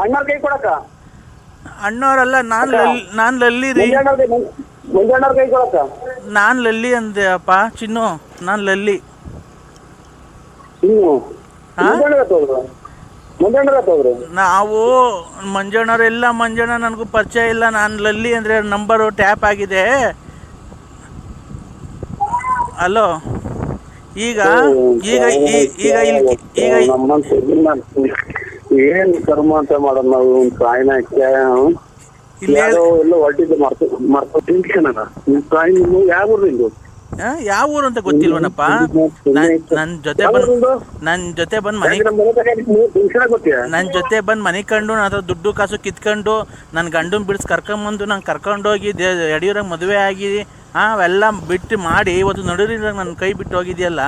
ಅಣ್ಣವ್ರ ಕೈ ಕೊಡಕ ಅಣ್ಣವರಲ್ಲ ನಾನು ನಾನು ಲಲ್ಲಿ ರೀ ಕೈ ಕೊಡಕ ನಾನು ಲಲ್ಲಿ ಅಂದೆ ಅಪ್ಪ ಚಿನ್ನು ನಾನ್ ಲಲ್ಲಿ. ನಾವು ಮಂಜಣ್ಣವರೆಲ್ಲ ಮಂಜಣ್ಣ ನನಗೂ ಪರಿಚಯ ಇಲ್ಲ ನಾನು ಲಲ್ಲಿ ಅಂದರೆ ನಂಬರು ಟ್ಯಾಪ್ ಆಗಿದೆ. ಹಲೋ ಈಗ ಈಗ ಈಗ ಇಲ್ಲಿ ಈಗ ಏನ್ ಕರ್ಮ ಅಂತ ಮಾಡೋದ್ ನಾವು? ಇಲ್ಲಿ. ಯಾರೋ ಎಲ್ಲ ಹೊರಟಿದ್ದು ಮರ್ತು ಮರ್ತು ತಿಂಕ್ಷಣ ನಿಮ್ ಕಾಯಿ ನೀವು ಯಾವ ಆ, ಯಾವ ಊರು ಅಂತ ಗೊತ್ತಿಲ್ವನಪ್ಪ? ನನ್ ಜೊತೆ ಬಂದ್ ನನ್ ಜೊತೆ ಬಂದ್ ಮನೆ ನನ್ ಜೊತೆ ಬಂದ್ ಮನೆ ಕಂಡು ನನ್ನ ದುಡ್ಡು ಕಾಸು ಕಿತ್ಕೊಂಡು ನನ್ನ ಬಿಡ್ಸ್ ಕರ್ಕೊಂಡ್ ಕರ್ಕೊಂಬಂದು ನಂಗೆ ಕರ್ಕೊಂಡೋಗಿ ಹೋಗಿ ಯಡಿಯೂರಾಗ ಮದುವೆ ಆಗಿ ಆ, ಅವೆಲ್ಲ ಬಿಟ್ಟು ಮಾಡಿ ಇವತ್ತು ನಡುವಿನ ನನ್ನ ಕೈ ಬಿಟ್ಟು ಹೋಗಿದೆಯಲ್ಲ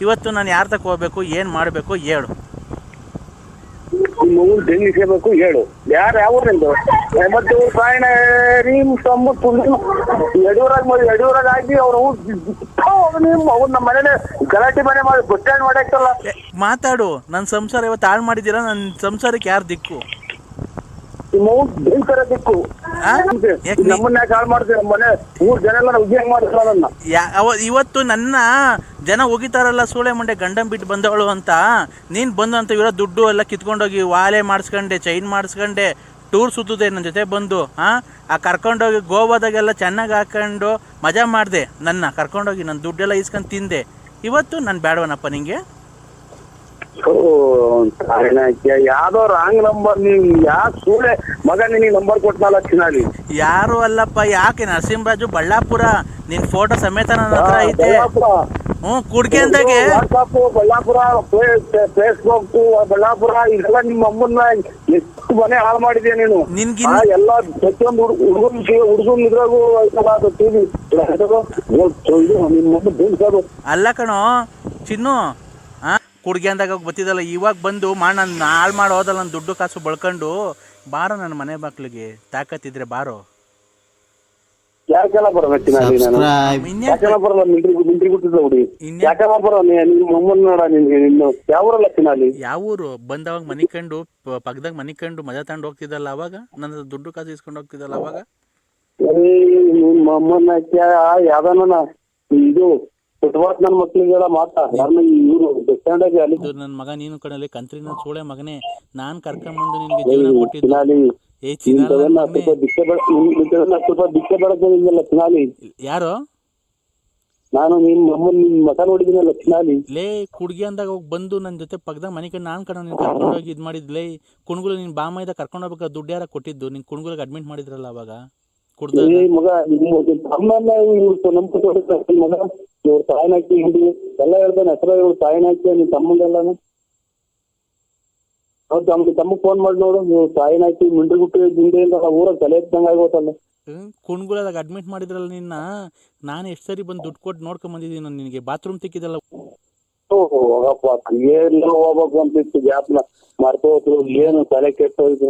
ಇವತ್ತು ನಾನು ಯಾರ ತಕ ಹೋಗ್ಬೇಕು ಏನು ಮಾಡಬೇಕು ಹೇಳು. ನಿಮ್ಮ ಊರು ತೆಂಗಿಸಬೇಕು ಹೇಳು ಯಾರು ಯಾವ ಊರಿಂದ ಮತ್ತೆ ಕಾಯಿನ ನೀವು ತೊಂಬತ್ತು ಯಡಿಯೂರಾಗ ಮಾಡಿ ಯಡಿಯೂರಾಗ ಆಗಿ ಅವ್ರ ಊರು ನಿಮ್ಮ ಅವ್ರು ನಮ್ಮ ಮನೇನೆ ಗಲಾಟೆ ಮನೆ ಮಾಡಿ ಬಸ್ ಸ್ಟ್ಯಾಂಡ್ ಮಾಡಾಕ್ತಲ್ಲ ಮಾತಾಡು. ನನ್ನ ಸಂಸಾರ ಇವತ್ತು ಹಾಳು ಮಾಡಿದ್ದೀರಾ? ನನ್ನ ಸಂಸಾರಕ್ಕೆ ಯಾರು ದಿಕ್ಕು? ನಿಮ್ಮ ಊರು ಭಯಂಕರ ದಿಕ್ಕು. ನಮ್ಮನ್ನ ಯಾಕೆ ಹಾಳು ಮಾಡ್ತೀವಿ ನಮ್ಮ ಮನೆ ಊರ್ ಜನ ಎಲ್ಲ ಉದ್ಯೋಗ ಮಾಡ್ತಾರ ನನ್ನ ಇವತ್ತು ನನ್ನ ಜನ ಹೋಗಿತಾರಲ್ಲ ಸೂಳೆ ಮುಂಡೆ ಗಂಡನ್ ಬಿಟ್ಟು ಬಂದವಳು ಅಂತ. ನೀನ್ ಬಂದು ಅಂತ ಇರೋ ದುಡ್ಡು ಎಲ್ಲ ಕಿತ್ಕೊಂಡೋಗಿ ವಾಲೆ ಮಾಡಿಸ್ಕೊಂಡೆ ಚೈನ್ ಮಾಡಿಸ್ಕೊಂಡೆ ಟೂರ್ ಸುತ್ತದೆ ನನ್ನ ಜೊತೆ ಬಂದು ಹಾ ಆ ಕರ್ಕೊಂಡೋಗಿ ಗೋವಾದಾಗೆಲ್ಲ ಚೆನ್ನಾಗಿ ಹಾಕೊಂಡು ಮಜಾ ಮಾಡಿದೆ ನನ್ನ. ಕರ್ಕೊಂಡೋಗಿ ನನ್ನ ದುಡ್ಡೆಲ್ಲ ಇಸ್ಕೊಂಡು ತಿಂದೆ. ಇವತ್ತು ನಾನು ಬೇಡವನಪ್ಪ ನಿಂಗೆ? ಯಾವ್ದೋ ರಾಂಗ್ ನಂಬರ್ ನೀವ್ ಯಾಕೆ ಸೂಳೆ ಮಗ ನಿನಗೆ ನಂಬರ್ ಕೊಟ್ನಲ್ಲ ಚಿನ್ನಾಲಿ ಯಾರು ಅಲ್ಲಪ್ಪ ಯಾಕೆ ನರಸಿಂಹರಾಜು ಬಳ್ಳಾಪುರ? ನಿನ್ ಫೋಟೋ ಸಮೇತ ನನ್ನ ಹತ್ರ ಐತೆ. ಹ್ಮ್ ಕುಡ್ಕೆ ಅಂದಾಗೆ. ವಾಟ್ಸಪ್ ಬಳ್ಳಾಪುರ ಫೇಸ್ಬುಕ್ ಬಳ್ಳಾಪುರ ಇದೆಲ್ಲ ನಿಮ್ಮ ಅಮ್ಮನ್ನ ಎಷ್ಟು ಮನೆ ಹಾಳು ಮಾಡಿದ್ಯಾ ನೀನು? ನಿನ್ಗಿನ್- ಎಲ್ಲಾ ಪ್ರತಿಯೊಂದು ಹುಡುಗನ್ ಹುಡುಗನ್ ಇದ್ರಾಗೂ ಟಿವಿ ನಿಮ್ಮ ಅಮ್ಮ ಅಲ್ಲ ಕಣೋ ಚಿನ್ನು ಆ ಕುಡ್ಗೆ ಅಂದಾಗ ಬತ್ತಿದಲ್ಲ ಇವಾಗ ಬಂದು ಮಾಡಿ ನಾನು ಹಾಳು ಮಾಡಿ ಹೋದಲ್ಲ ನನ್ನ ದುಡ್ಡು ಕಾಸು ಬಳ್ಕೊಂಡು ಬಾರೋ ನನ್ನ ಮನೆ ಮಕ್ಳಿಗೆ ತಾಕತ್ತಿದ್ರೆ ಬಾರೋ. ಯಾಕೆಲ್ಲ ಯಾಕೆಲ್ಲ ಬರೋ ನಿಮ್ಮ ಅಮ್ಮನ್ ನೋಡ ನಿನ್ಗೆ ಇನ್ನು ಯಾವ ಊರಲ್ಲ ಯಾವ ಊರು ಬಂದವಾಗ ಮನಿ ಕಂಡು ಪಕ್ಕದಾಗ ಮನಿ ಕಂಡು ಮಜಾ ತಗೊಂಡು ಹೋಗ್ತಿದ್ದಲ್ಲ ಅವಾಗ? ನನ್ನ ದುಡ್ಡು ಕಾಸು ಇಸ್ಕೊಂಡು ಹೋಗ್ತಿದ್ದಲ್ಲ ಅವಾಗ? ನಿಮ್ಮ ಅಮ್ಮನ ಯಾವ್ದಾನ ಇದು ಫುಟ್ಬಾಲ್ ನನ್ನ ಮಕ್ಳಿಗೆಲ್ಲ ಮಾತಾ ಯಾರನ್ನ ಇವ್ರು ಸ್ಟ್ಯಾಂಡಾಗೆ ಅಲ್ಲಿ ನನ್ನ ಮಗ ನೀನು ಕಣಲ್ಲಿ ಕಂತ್ರಿನ ಸೋಳೆ ಮಗನೇ. ನಾನು ಕರ್ಕೊಂಬಂದು ನಿನ್ಗೆ ಜೀವನ ಕೊಟ್ಟಿದ್ದೀನಿ ಏ ಚಿನಾಲಿ ಯಾರು? ನಾನು ನಿಮ್ಮ ಅಮ್ಮನ ನಿಮ್ ಮಕ ನೋಡಿದಿನಲ್ಲ ಚಿನಾಲಿ ಲೇ ಕುಡ್ಗಿ ಅಂದಾಗ ಹೋಗಿ ಬಂದು ನನ್ನ ಜೊತೆ ಪಕ್ಕದಾಗ ಮನೆ ಕಡೆ ನಾನು ಕಣ ನೀನು ಕರ್ಕೊಂಡೋಗಿ ಇದು ಮಾಡಿದ್ಲೇ ಕುಣ್ಗುಳು ನಿನ್ನ ಬಾಮೈದ ಕರ್ಕೊಂಡು ಹೋಗ್ಬೇಕಾದ್ರೆ ದುಡ್ಡು ಯಾರ ಕೊಟ್ಟಿದ್ದು? ನಿನ್ ಕುಣ್ಗುಳಿಗೆ ಅಡ್ಮಿಟ್ ಮಾಡಿದ್ರಲ್ಲ ಅವಾಗ? ಕುಡ್ದು ಮಗ ನಿಮ್ಮ ಇವ್ರು ನಂಬಿಕೆ ಮಗ ಇವ್ರ ತಾಯಿನಾಕಿ ಹಿಂಡಿ ಎಲ್ಲ ಹೇಳ್ತಾನೆ ಹೆಸರ ಇವ್ರು ತಾಯಿನಾಕಿ ನಿನ್ ತಮ್ಮಂದೆಲ್ಲಾನು ಹೌದು ತಮ್ಮ ತಮ್ಮ ಫೋನ್ ಮಾಡಿ ನೋಡು, ನೀವು ತಾಯಿನಾಕಿ ಮಿಂಡ್ರಿ ಗುಟ್ಟಿ ಹಿಂದೆ ಊರಾಗ ತಲೆ ಎತ್ತಂಗ ಆಗೋತಲ್ಲ ಕುಣ್ಗುಳದಾಗ ಅಡ್ಮಿಟ್ ಮಾಡಿದ್ರಲ್ಲ ನಿನ್ನ, ನಾನು ಎಷ್ಟು ಸರಿ ಬಂದು ದುಡ್ಡು ಕೊಟ್ಟು ನೋಡ್ಕೊಂಡ್ ಬಂದಿದ್ದೀನಿ ನಾನು ನಿನಗೆ ಬಾತ್ರೂಮ್ ತಿಕ್ಕಿದಲ್ಲ ಹೋಗಪ್ಪ. ಎಲ್ಲೋ ಹೋಗ್ಬೇಕು ಅಂತಿತ್ತು ಗ್ಯಾಪ್ನ ಮರ್ತೋದ್ರು ಏನು ತಲೆ ಕೆಟ್ಟೋಯ್ತು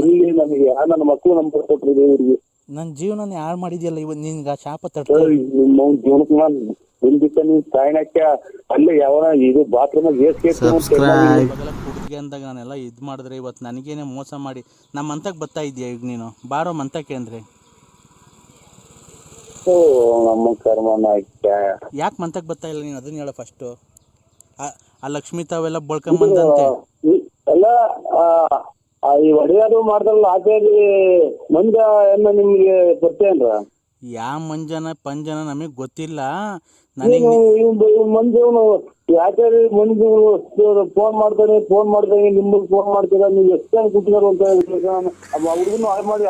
ಇಲ್ಲಿ ನನಗೆ ನನ್ನ ಮಕ್ಕಳು ನಂಬರ್ ಕೊಟ್ಟರು ಇವ್ರಿಗೆ? ನನ್ನ ಜೀವನ ಹಾಳು ಮಾಡಿದ್ಯಲ್ಲ ಇವತ್ತು ನಿನ್ಗೆ ಆ ಶಾಪ ತಟ್ಟ ನಿಮ್ಮ ಜೀವನಕ್ಕೆ ನಾನು ನಿಂದಿತ್ತ ನೀನ್ ಸಾಯಣಕ್ಕೆ ಅಲ್ಲೇ ಯಾವನ ಇದು ಬಾತ್ರೂಮ್ ಕುಡ್ಗೆ ಅಂದಾಗ ನಾನೆಲ್ಲ ಇದು ಮಾಡಿದ್ರೆ ಇವತ್ತು ನನಗೇನೆ ಮೋಸ ಮಾಡಿ. ನಮ್ಮ ಅಂತಕ್ಕೆ ಬರ್ತಾ ಇದೆಯಾ ಈಗ ನೀನು? ಬಾರೋ ಮಂತಕ್ಕೆ ಅಂದರೆ. ಓ ನಮ್ಮ ಕರ್ಮ ನಾಕ್ಯ ಯಾಕೆ ಮಂತಕ್ಕೆ ಬರ್ತಾ ಇಲ್ಲ ನೀನು? ಅದನ್ನ ಹೇಳ ಫಸ್ಟು ಆ ಲಕ್ಷ್ಮಿ ತಾವೆಲ್ಲ ಬಳ್ಕೊಂಬಂದಂತೆ. ಎಲ್ಲ ಆ, ಆ, ಈ ಒಡೆಯದು ಮಾಡ್ದಲ್ಲ ಆಚೆಯಲ್ಲಿ ಮಂಜ ಏನ ನಿಮ್ಗೆ ಬರ್ತೇನ್ರ? ಯಾವ ಮಂಜನ ಪಂಜನ ನಮಗೆ ಗೊತ್ತಿಲ್ಲ. ನನಗೆ ಮಂಜು ಇವನು ಯಾಕೆ ಮಂಜು ಫೋನ್ ಮಾಡ್ತಾನೆ ಫೋನ್ ಮಾಡ್ತಾನೆ ನಿಮ್ಗೆ ಫೋನ್ ಮಾಡ್ತೀರಾ ನೀವು ಎಷ್ಟು ಜನ ಕೂತಿದಾರು ಅಂತ ಹುಡುಗನು ಹಾಳು ಮಾಡಿ